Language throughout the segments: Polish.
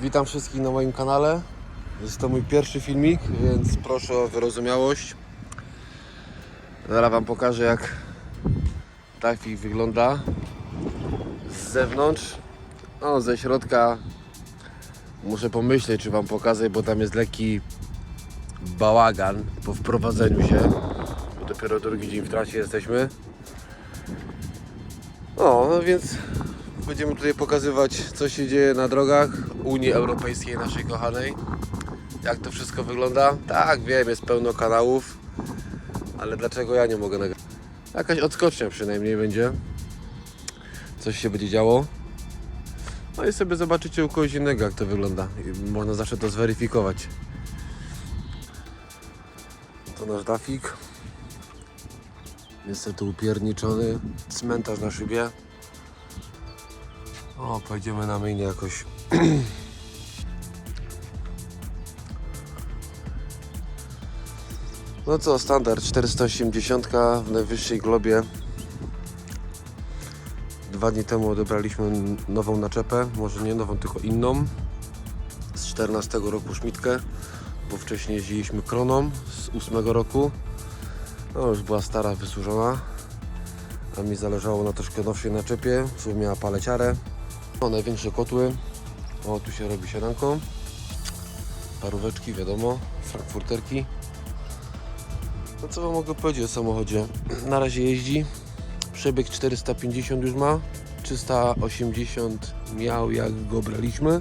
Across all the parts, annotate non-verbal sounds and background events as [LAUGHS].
Witam wszystkich na moim kanale. Jest to mój pierwszy filmik, więc proszę o wyrozumiałość. Zaraz Wam pokażę jak trafik wygląda z zewnątrz. No, ze środka muszę pomyśleć, czy Wam pokazać, bo tam jest lekki bałagan po wprowadzeniu się. Bo dopiero drugi dzień w trasie jesteśmy. No, no więc będziemy tutaj pokazywać, co się dzieje na drogach Unii Europejskiej, naszej kochanej. Jak to wszystko wygląda? Tak, wiem, jest pełno kanałów, ale dlaczego ja nie mogę nagrać? Jakaś odskocznia przynajmniej będzie. Coś się będzie działo. No i sobie zobaczycie u kogoś innego, jak to wygląda. I można zawsze to zweryfikować. To nasz dafik. Niestety upierniczony. Cmentarz na szybie. O, pojedziemy na mainie jakoś. [CLEARS THROAT] No co, standard 480 w najwyższej globie. Dwa dni temu odebraliśmy nową naczepę, może nie nową, tylko inną. Z 14 roku Szmitkę, bo wcześniej jeździliśmy Kroną z 8 roku. No już była stara, wysłużona. A mi zależało na troszkę nowszej naczepie, żeby miała paleciarę. Największe kotły. O, tu się robi siadanko. Paróweczki, wiadomo. Frankfurterki. No co wam mogę powiedzieć o samochodzie? [CLEARS THROAT] Na razie jeździ. Przebieg 450 już ma. 380 miał jak go braliśmy.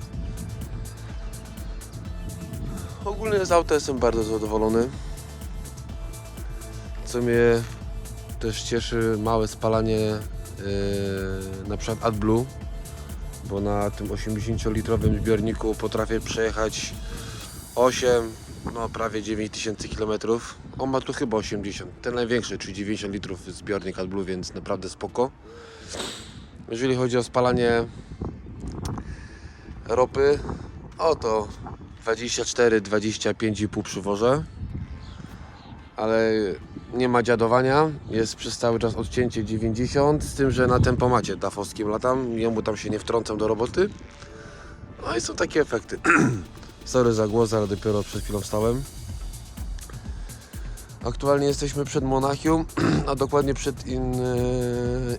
Ogólnie z auta jestem bardzo zadowolony. Co mnie też cieszy małe spalanie yy, na przykład AdBlue bo na tym 80-litrowym zbiorniku potrafię przejechać 8, no prawie 9000 km. On ma tu chyba 80, ten największy, czyli 90 litrów zbiornik AdBlue, więc naprawdę spoko. Jeżeli chodzi o spalanie ropy, oto 24-25,5 przywożę, ale nie ma dziadowania, jest przez cały czas odcięcie 90, z tym, że na tempomacie dafowskim latam, jemu tam się nie wtrącam do roboty. No i są takie efekty. [CLEARS THROAT] Sorry za głos, ale dopiero przed chwilą wstałem. Aktualnie jesteśmy przed Monachium, [CLEARS THROAT] a dokładnie przed in, e,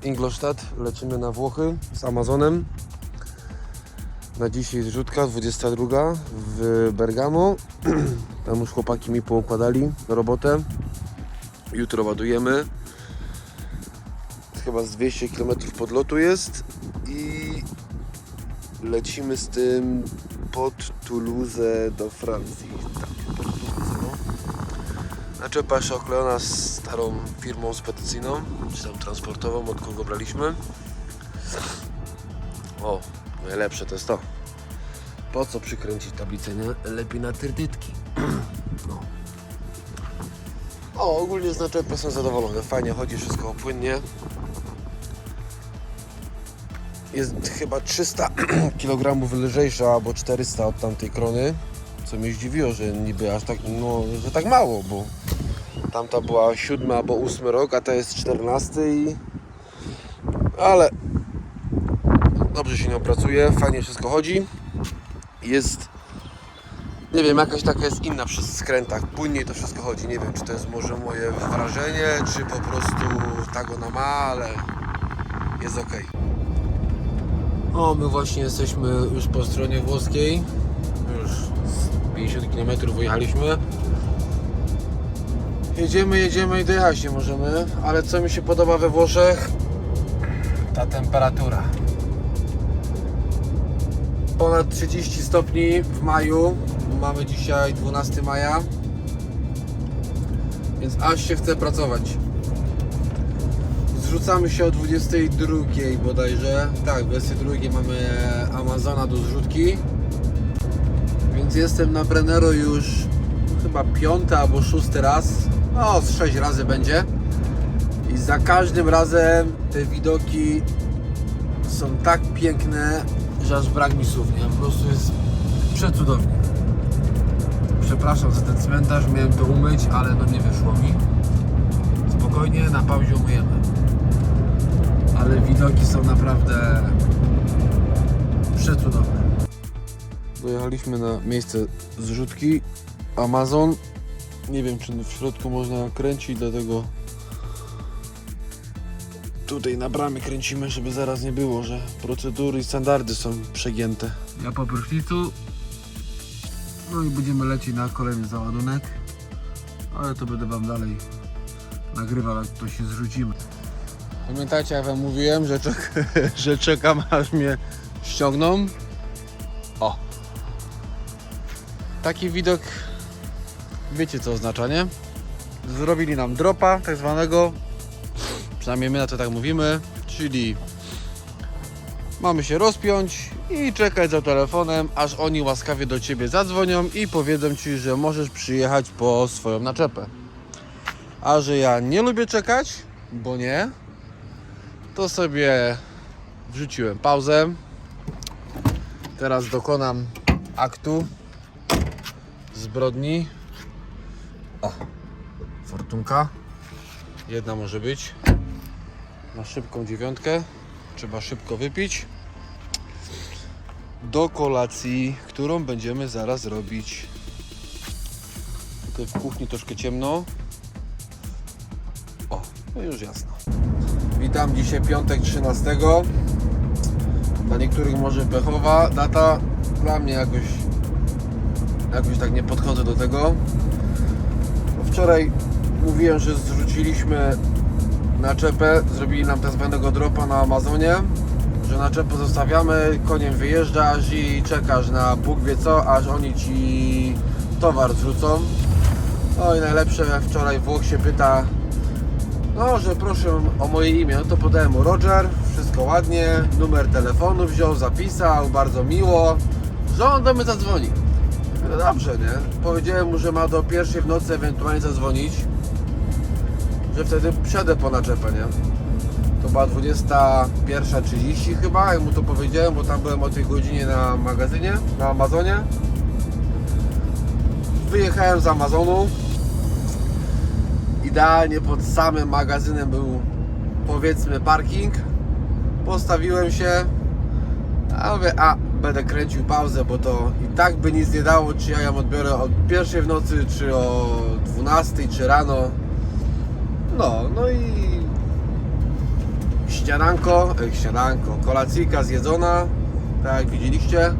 Ingolstadt. Lecimy na Włochy z Amazonem. Na dzisiaj zrzutka 22 w Bergamo. [CLEARS THROAT] Tam już chłopaki mi poukładali robotę. Jutro ładujemy. Chyba z 200 km podlotu jest i lecimy z tym pod Toulouse do Francji. Tak, pod Toulouse, no. Naczepa oklejona starą firmą spedycyjną, czy tam transportową, od kogo braliśmy. O, najlepsze to jest to. Po co przykręcić tablicę, nie? Lepiej na tyrdytki. [CLEARS THROAT] No. O, ogólnie z naczepy jestem zadowolony. Fajnie chodzi, wszystko płynnie. Jest chyba 300 [CLEARS THROAT] kg lżejsza albo 400 od tamtej krony. Co mnie zdziwiło, że niby aż tak, no, że tak mało, bo tamta była 7 albo 8 rok, a ta jest 14 i... Ale dobrze się nią pracuje, fajnie wszystko chodzi. Jest nie wiem, jakaś taka jest inna przy skrętach. Płynniej to wszystko chodzi. Nie wiem, czy to jest może moje wrażenie, czy po prostu tak ona ma, ale jest ok. O, my właśnie jesteśmy już po stronie włoskiej. Już z 50 km wyjechaliśmy. Jedziemy, jedziemy i dojechać nie możemy, ale co mi się podoba we Włoszech? Ta temperatura. Ponad 30 stopni w maju. Mamy dzisiaj 12 maja. Więc aż się chce pracować. Zrzucamy się o 22 bodajże. Tak, 22 mamy Amazona do zrzutki. Więc jestem na Brennero już chyba piąty albo szósty raz. No, z sześć razy będzie. I za każdym razem te widoki są tak piękne, że aż brak mi słów, nie? Po prostu jest przecudownie. Przepraszam za ten cmentarz, miałem to umyć, ale no nie wyszło mi. Spokojnie, na pauzie umyjemy. Ale widoki są naprawdę przecudowne. Dojechaliśmy na miejsce zrzutki Amazon. Nie wiem, czy w środku można kręcić, dlatego tutaj na bramie kręcimy, żeby zaraz nie było, że procedury i standardy są przegięte. Ja po prysznicu. No i będziemy lecieć na kolejny załadunek. Ale to będę Wam dalej nagrywał, jak to się zrzucimy. Pamiętajcie, jak Wam mówiłem, że, czek [LAUGHS] że czekam, aż mnie ściągną. O! Taki widok, wiecie co oznacza, nie? Zrobili nam dropa, tak zwanego, przynajmniej my na to tak mówimy, czyli mamy się rozpiąć i czekać za telefonem, aż oni łaskawie do Ciebie zadzwonią i powiedzą Ci, że możesz przyjechać po swoją naczepę. A że ja nie lubię czekać, bo nie, to sobie wrzuciłem pauzę. Teraz dokonam aktu zbrodni. O, fortunka. Jedna może być. Na szybką dziewiątkę. Trzeba szybko wypić. Do kolacji, którą będziemy zaraz robić. Tutaj w kuchni troszkę ciemno. O, no już jasno. Witam dzisiaj piątek 13. Dla niektórych może pechowa data. Dla mnie jakoś jakoś tak nie podchodzę do tego. Wczoraj mówiłem, że zrzuciliśmy naczepę, zrobili nam tak zwanego dropa na Amazonie, że naczepę zostawiamy, koniem wyjeżdżasz i czekasz na Bóg wie co, aż oni ci towar zrzucą. No i najlepsze, wczoraj Włoch się pyta, no, że proszę o moje imię, no to podałem mu Roger, wszystko ładnie, numer telefonu wziął, zapisał, bardzo miło, że on do mnie zadzwoni. No dobrze, nie? Powiedziałem mu, że ma do pierwszej w nocy ewentualnie zadzwonić, że wtedy przyjadę po naczepę, nie? To była 21.30 chyba, jak mu to powiedziałem, bo tam byłem o tej godzinie na magazynie, na Amazonie. Wyjechałem z Amazonu. Idealnie pod samym magazynem był powiedzmy parking. Postawiłem się, a mówię, a będę kręcił pauzę, bo to i tak by nic nie dało, czy ja ją odbiorę o pierwszej w nocy, czy o 12, czy rano. No, no i śniadanko, e, śniadanko, kolacyjka zjedzona, tak jak widzieliście.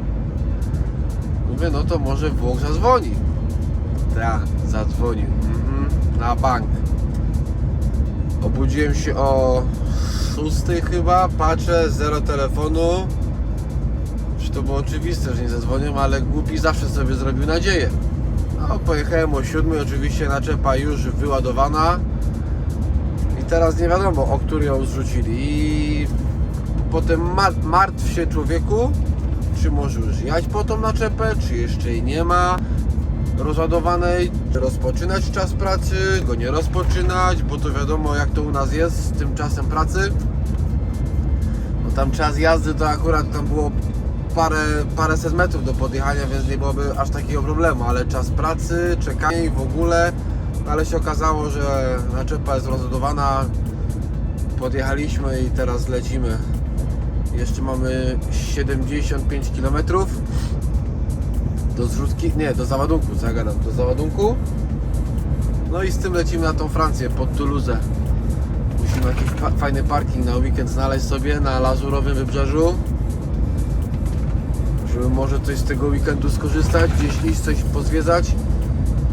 Mówię, no to może Włoch zadzwoni. Tak, zadzwonił. Mhm, na bank. Obudziłem się o 6 chyba, patrzę, zero telefonu. Czy to było oczywiste, że nie zadzwonią, ale głupi zawsze sobie zrobił nadzieję. No, pojechałem o 7, oczywiście naczepa już wyładowana. Teraz nie wiadomo, o który ją zrzucili. I potem ma martw się człowieku, czy może już jechać po tą naczepę, czy jeszcze jej nie ma rozładowanej, rozpoczynać czas pracy, go nie rozpoczynać, bo to wiadomo jak to u nas jest z tym czasem pracy. No tam czas jazdy to akurat tam było parę, paręset metrów do podjechania, więc nie byłoby aż takiego problemu, ale czas pracy, czekanie i w ogóle, ale się okazało, że naczepa jest rozładowana, podjechaliśmy i teraz lecimy. Jeszcze mamy 75 km do zrzutki, nie, do załadunku, co ja gadam, do załadunku. No i z tym lecimy na tą Francję, pod Toulouse. Musimy jakiś fa- fajny parking na weekend znaleźć sobie na Lazurowym Wybrzeżu. Żeby może coś z tego weekendu skorzystać, gdzieś iść, coś pozwiedzać.